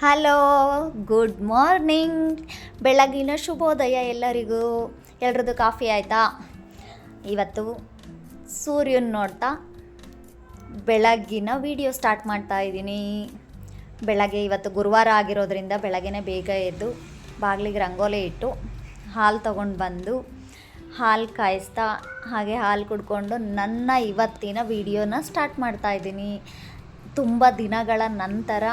Hello good morning ಬೆಳಗಿನ ಶುಭೋದಯ ಎಲ್ಲರಿಗೂ. ಎಲ್ರದ್ದು ಕಾಫಿ ಆಯಿತಾ? ಇವತ್ತು ಸೂರ್ಯನ ನೋಡ್ತಾ ಬೆಳಗ್ಗಿನ ವಿಡಿಯೋ ಸ್ಟಾರ್ಟ್ ಮಾಡ್ತಾ ಇದ್ದೀನಿ. ಬೆಳಗ್ಗೆ ಇವತ್ತು ಗುರುವಾರ ಆಗಿರೋದ್ರಿಂದ ಬೆಳಗ್ಗೆನೇ ಬೇಗ ಎದ್ದು ಬಾಗಿಲಿಗೆ ರಂಗೋಲಿ ಇಟ್ಟು ಹಾಲು ತೊಗೊಂಡು ಬಂದು ಹಾಲು ಕಾಯಿಸ್ತಾ ಹಾಗೆ ಹಾಲು ಕುಡ್ಕೊಂಡು ನನ್ನ ಇವತ್ತಿನ ವಿಡಿಯೋನ ಸ್ಟಾರ್ಟ್ ಮಾಡ್ತಾ ಇದ್ದೀನಿ. ತುಂಬ ದಿನಗಳ ನಂತರ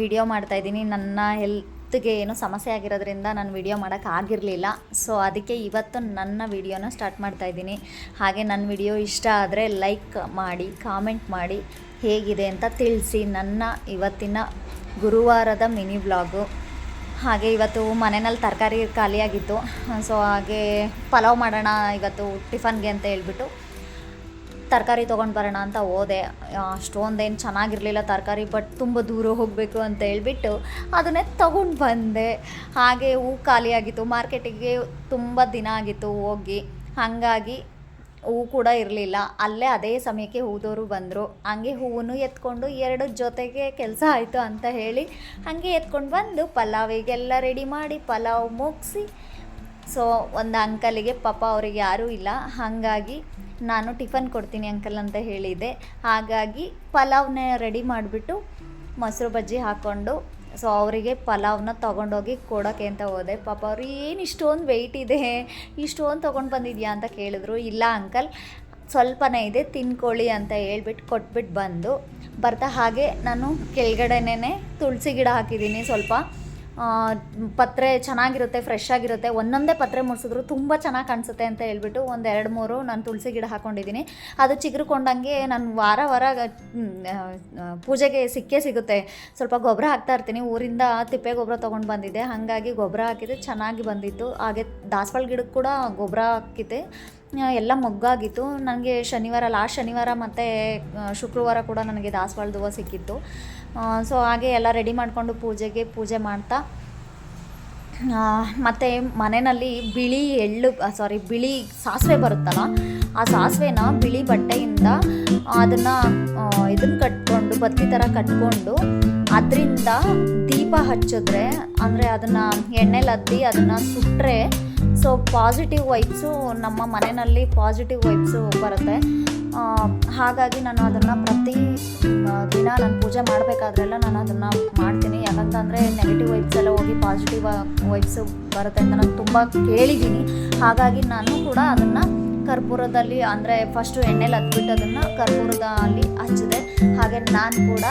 ವಿಡಿಯೋ ಮಾಡ್ತಾ ಇದ್ದೀನಿ. ನನ್ನ ಹೆಲ್ತ್ಗೆ ಏನೋ ಸಮಸ್ಯೆ ಆಗಿರೋದ್ರಿಂದ ನಾನು ವಿಡಿಯೋ ಮಾಡೋಕ್ಕಾಗಿರಲಿಲ್ಲ ಸೊ ಅದಕ್ಕೆ ಇವತ್ತು ನನ್ನ ವಿಡಿಯೋನ ಸ್ಟಾರ್ಟ್ ಮಾಡ್ತಾ ಇದ್ದೀನಿ. ಹಾಗೆ ನನ್ನ ವಿಡಿಯೋ ಇಷ್ಟ ಆದರೆ ಲೈಕ್ ಮಾಡಿ ಕಾಮೆಂಟ್ ಮಾಡಿ ಹೇಗಿದೆ ಅಂತ ತಿಳಿಸಿ. ನನ್ನ ಇವತ್ತಿನ ಗುರುವಾರದ ಮಿನಿ ವ್ಲಾಗು ಹಾಗೆ ಇವತ್ತು ಮನೆಯಲ್ಲಿ ತರಕಾರಿ ಖಾಲಿಯಾಗಿತ್ತು. ಸೊ ಹಾಗೆ ಪಲಾವ್ ಮಾಡೋಣ ಇವತ್ತು ಟಿಫನ್ಗೆ ಅಂತ ಹೇಳ್ಬಿಟ್ಟು ತರಕಾರಿ ತೊಗೊಂಡು ಬರೋಣ ಅಂತ ಹೋದೆ. ಅಷ್ಟೊಂದೇನು ಚೆನ್ನಾಗಿರಲಿಲ್ಲ ತರಕಾರಿ ಬಟ್ ತುಂಬ ದೂರ ಹೋಗಬೇಕು ಅಂತ ಹೇಳ್ಬಿಟ್ಟು ಅದನ್ನೇ ತೊಗೊಂಡು ಬಂದೆ. ಹಾಗೆ ಹೂ ಖಾಲಿಯಾಗಿತ್ತು ಮಾರ್ಕೆಟಿಗೆ ತುಂಬ ದಿನ ಆಗಿತ್ತು ಹೋಗಿ. ಹಾಗಾಗಿ ಹೂ ಕೂಡ ಇರಲಿಲ್ಲ. ಅಲ್ಲೇ ಅದೇ ಸಮಯಕ್ಕೆ ಹೂದೋರು ಬಂದರು. ಹಂಗೆ ಹೂವನ್ನು ಎತ್ಕೊಂಡು ಎರಡು ಜೊತೆಗೆ ಕೆಲಸ ಆಯಿತು ಅಂತ ಹೇಳಿ ಹಾಗೆ ಎತ್ಕೊಂಡು ಬಂದು ಪಲಾವಿಗೆಲ್ಲ ರೆಡಿ ಮಾಡಿ ಪಲಾವ್ ಮುಗಿಸಿ ಸೊ ಒಂದು ಅಂಕಲಿಗೆ ಪಾಪ ಅವ್ರಿಗೆ ಯಾರೂ ಇಲ್ಲ. ಹಾಗಾಗಿ ನಾನು ಟಿಫನ್ ಕೊಡ್ತೀನಿ ಅಂಕಲ್ ಅಂತ ಹೇಳಿದೆ. ಹಾಗಾಗಿ ಪಲಾವ್ನ ರೆಡಿ ಮಾಡಿಬಿಟ್ಟು ಮೊಸರು ಬಜ್ಜಿ ಹಾಕ್ಕೊಂಡು ಸೊ ಅವರಿಗೆ ಪಲಾವ್ನ ತೊಗೊಂಡೋಗಿ ಕೊಡೋಕ್ಕೆ ಅಂತ ಹೋದೆ. ಪಾಪ ಅವರು, ಏನು ಇಷ್ಟೊಂದು ವೆಯ್ಟ್ ಇದೆ? ಇಷ್ಟೊಂದು ತೊಗೊಂಡು ಬಂದಿದ್ಯಾ? ಅಂತ ಕೇಳಿದ್ರು. ಇಲ್ಲ ಅಂಕಲ್, ಸ್ವಲ್ಪನೇ ಇದೆ, ತಿನ್ಕೊಳ್ಳಿ ಅಂತ ಹೇಳ್ಬಿಟ್ಟು ಕೊಟ್ಬಿಟ್ಟು ಬಂದು. ಬರ್ತಾ ಹಾಗೆ ನಾನು ಕೆಳಗಡೆನೇ ತುಳಸಿ ಗಿಡ ಹಾಕಿದ್ದೀನಿ ಸ್ವಲ್ಪ. ಪತ್ರೆ ಚೆನ್ನಾಗಿರುತ್ತೆ ಫ್ರೆಶ್ ಆಗಿರುತ್ತೆ. ಒಂದೊಂದೇ ಪತ್ರೆ ಮುಡಿಸಿದ್ರು ತುಂಬ ಚೆನ್ನಾಗಿ ಕಾಣಿಸುತ್ತೆ ಅಂತ ಹೇಳ್ಬಿಟ್ಟು ಒಂದು ಎರಡು ಮೂರು ನಾನು ತುಳಸಿ ಗಿಡ ಹಾಕ್ಕೊಂಡಿದ್ದೀನಿ ಅದು ಚಿಗುರುಕೊಂಡಂಗೆ ನಾನು ವಾರ ವಾರ ಪೂಜೆಗೆ ಸಿಕ್ಕೇ ಸಿಗುತ್ತೆ. ಸ್ವಲ್ಪ ಗೊಬ್ಬರ ಹಾಕ್ತಾ ಇರ್ತೀನಿ. ಊರಿಂದ ತಿಪ್ಪೆ ಗೊಬ್ಬರ ತೊಗೊಂಡು ಬಂದಿದ್ದೆ. ಹಾಗಾಗಿ ಗೊಬ್ಬರ ಹಾಕಿದ್ರೆ ಚೆನ್ನಾಗಿ ಬಂದಿತ್ತು. ಹಾಗೆ ದಾಸವಾಳ ಗಿಡಕ್ಕೆ ಕೂಡ ಗೊಬ್ಬರ ಹಾಕಿದ್ದೆ. ಎಲ್ಲ ಮೊಗ್ಗಾಗಿತ್ತು. ನನಗೆ ಶನಿವಾರ ಲಾಸ್ಟ್ ಶನಿವಾರ ಮತ್ತು ಶುಕ್ರವಾರ ಕೂಡ ನನಗೆ ದಾಸವಾಳದ ಹೂವು ಸಿಕ್ಕಿತ್ತು. ಸೊ ಹಾಗೆ ಎಲ್ಲ ರೆಡಿ ಮಾಡಿಕೊಂಡು ಪೂಜೆಗೆ ಪೂಜೆ ಮಾಡ್ತಾ ಮತ್ತು ಮನೆಯಲ್ಲಿ ಬಿಳಿ ಎಳ್ಳು ಸಾರಿ ಬಿಳಿ ಸಾಸಿವೆ ಬರುತ್ತಲ್ಲ, ಆ ಸಾಸಿವೆನ ಬಿಳಿ ಬಟ್ಟೆಯಿಂದ ಅದನ್ನು ಇದನ್ನು ಕಟ್ಕೊಂಡು, ಬತ್ತಿ ಥರ ಕಟ್ಕೊಂಡು ಅದರಿಂದ ದೀಪ ಹಚ್ಚಿದ್ರೆ, ಅಂದರೆ ಅದನ್ನು ಎಣ್ಣೆಲಿ ಅದ್ದಿ ಅದನ್ನು ಸುಟ್ಟರೆ ಸೊ ಪಾಸಿಟಿವ್ ವೈಬ್ಸು ನಮ್ಮ ಮನೆಯಲ್ಲಿ ಪಾಸಿಟಿವ್ ವೈಬ್ಸು ಬರುತ್ತೆ. ಹಾಗಾಗಿ ನಾನು ಅದನ್ನು ಪ್ರತಿ ದಿನ ನಾನು ಪೂಜೆ ಮಾಡಬೇಕಾದ್ರೆಲ್ಲ ನಾನು ಅದನ್ನು ಮಾಡ್ತೀನಿ. ಯಾಕಂತಂದರೆ ನೆಗೆಟಿವ್ ವೈಬ್ಸ್ ಎಲ್ಲ ಹೋಗಿ ಪಾಸಿಟಿವ್ ವೈಬ್ಸು ಬರುತ್ತೆ ಅಂತ ನಾನು ತುಂಬ ಕೇಳಿದ್ದೀನಿ. ಹಾಗಾಗಿ ನಾನು ಕೂಡ ಅದನ್ನು ಕರ್ಪೂರದಲ್ಲಿ, ಅಂದರೆ ಫಸ್ಟು ಎಣ್ಣೆಲಿ ಹತ್ಬಿಟ್ಟು ಅದನ್ನು ಕರ್ಪೂರದಲ್ಲಿ ಹಚ್ಚಿದೆ. ಹಾಗೆ ನಾನು ಕೂಡ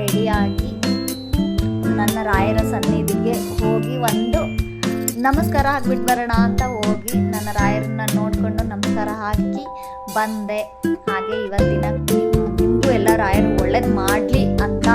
ರೆಡಿಯಾಗಿ ನನ್ನ ರಾಯರ ಸನ್ನಿಧಿಗೆ ಹೋಗಿ ಒಂದು ನಮಸ್ಕಾರ ಹಾಕ್ಬಿಟ್ಟು ಬರೋಣ ಅಂತ ಹೋಗಿ ನನ್ನ ರಾಯರನ್ನ ನೋಡಿಕೊಂಡು ನಮಸ್ಕಾರ ಹಾಕಿ ಬಂದೆ. ಹಾಗೆ ಇವತ್ತಿನ ನಿಮಗೂ ಎಲ್ಲ ರಾಯರು ಒಳ್ಳೇದು ಮಾಡಲಿ ಅಂತ